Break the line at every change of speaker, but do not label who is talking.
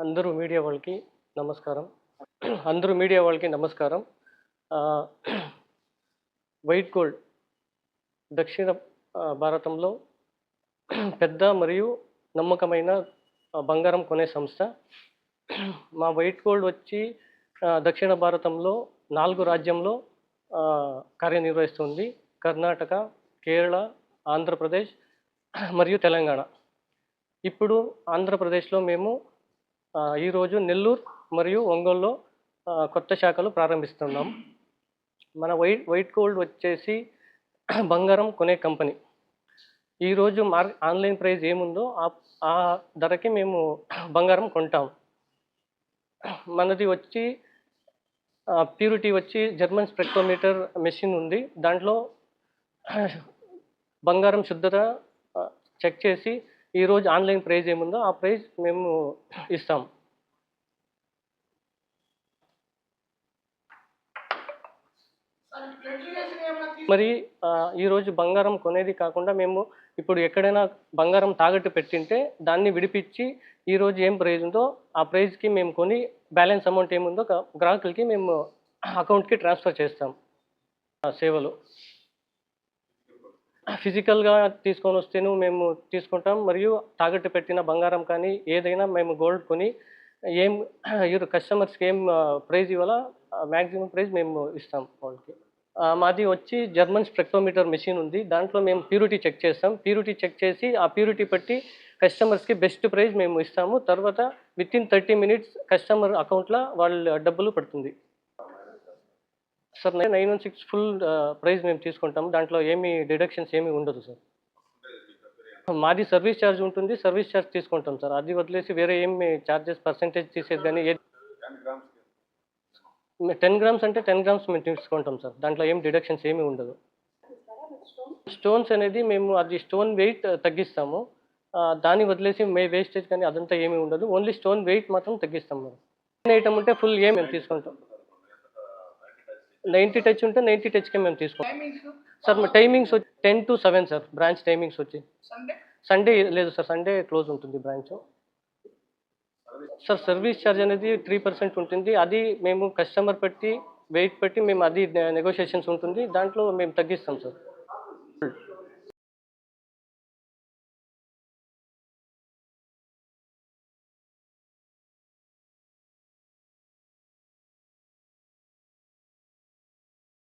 అందరూ మీడియా వాళ్ళకి నమస్కారం. అందరూ మీడియా వాళ్ళకి నమస్కారం. వైట్ గోల్డ్ దక్షిణ భారతంలో పెద్ద మరియు నమ్మకమైన బంగారం కొనే సంస్థ మా వైట్ గోల్డ్ వచ్చి దక్షిణ భారతంలో నాలుగు రాజ్యంలో కార్యనిర్వహిస్తుంది. కర్ణాటక కేరళ ఆంధ్రప్రదేశ్ మరియు తెలంగాణ. ఇప్పుడు ఆంధ్రప్రదేశ్లో మేము ఈరోజు నెల్లూరు మరియు ఒంగోలులో కొత్త శాఖలు ప్రారంభిస్తున్నాం. మన వైట్ వైట్ గోల్డ్ వచ్చేసి బంగారం కొనే కంపెనీ. ఈరోజు మార్ ఆన్లైన్ ప్రైస్ ఏముందో ఆ ఆ ధరకి మేము బంగారం కొంటాం. మనది వచ్చి ప్యూరిటీ వచ్చి జర్మన్ స్పెక్ట్రోమీటర్ మెషిన్ ఉంది. దాంట్లో బంగారం శుద్ధత చెక్ చేసి ఈరోజు ఆన్లైన్ ప్రైజ్ ఏముందో ఆ ప్రైజ్ మేము ఇస్తాం. మరి ఈరోజు బంగారం కొనేది కాకుండా మేము ఇప్పుడు ఎక్కడైనా బంగారం తాకట్టు పెట్టింటే దాన్ని విడిపించి ఈరోజు ఏం ప్రైజ్ ఉందో ఆ ప్రైజ్కి మేము కొని బ్యాలెన్స్ అమౌంట్ ఏముందో గ్రాహకులకి మేము అకౌంట్కి ట్రాన్స్ఫర్ చేస్తాం. ఆ సేవలు. ఫిజికల్గా తీసుకొని వస్తేను మేము తీసుకుంటాం. మరియు తాకట్టు పెట్టిన బంగారం కానీ ఏదైనా మేము గోల్డ్ కొని ఏం ఇరు కస్టమర్స్కి ఏం ప్రైజ్ ఇవ్వాలా మ్యాక్సిమం ప్రైజ్ మేము ఇస్తాం వాళ్ళకి. మాది వచ్చి జర్మన్ స్పెక్ట్రోమీటర్ మెషిన్ ఉంది. దాంట్లో మేము ప్యూరిటీ చెక్ చేస్తాం. ప్యూరిటీ చెక్ చేసి ఆ ప్యూరిటీ బట్టి కస్టమర్స్కి బెస్ట్ ప్రైస్ మేము ఇస్తాము. తర్వాత within thirty minutes customer అకౌంట్లో వాళ్ళ డబ్బులు పడుతుంది. Sir nine one six full price మేము తీసుకుంటాము. దాంట్లో ఏమీ డిడక్షన్స్ ఏమీ ఉండదు సార్. మాది సర్వీస్ ఛార్జ్ ఉంటుంది. సర్వీస్ ఛార్జ్ తీసుకుంటాం సార్. అది వదిలేసి వేరే ఏమి ఛార్జెస్ పర్సెంటేజ్ తీసేది కానీ టెన్ గ్రామ్స్ అంటే టెన్ గ్రామ్స్ మేము తీసుకుంటాం సార్. దాంట్లో ఏం డిడక్షన్స్ ఏమీ ఉండదు. స్టోన్స్ అనేది మేము అది స్టోన్ వెయిట్ తగ్గిస్తాము. దాన్ని వదిలేసి మే వేస్టేజ్ కానీ అదంతా ఏమీ ఉండదు. ఓన్లీ స్టోన్ వెయిట్ మాత్రం తగ్గిస్తాం మేము. ఐటమ్ ఉంటే ఫుల్ ఏ మేము తీసుకుంటాం. నైంటీ టచ్ ఉంటే నైంటీ టచ్కే మేము తీసుకుంటాం. సార్ మా టైమింగ్స్ వచ్చి ten to seven sir. Branch timings వచ్చి. సండే లేదు సార్ సండే క్లోజ్ ఉంటుంది బ్రాంచ్. సార్ సర్వీస్ ఛార్జ్ అనేది త్రీ పర్సెంట్ ఉంటుంది. అది మేము కస్టమర్ పెట్టి వెయిట్ పెట్టి మేము అది నెగోషియేషన్స్ ఉంటుంది. దాంట్లో మేము తగ్గిస్తాం సార్.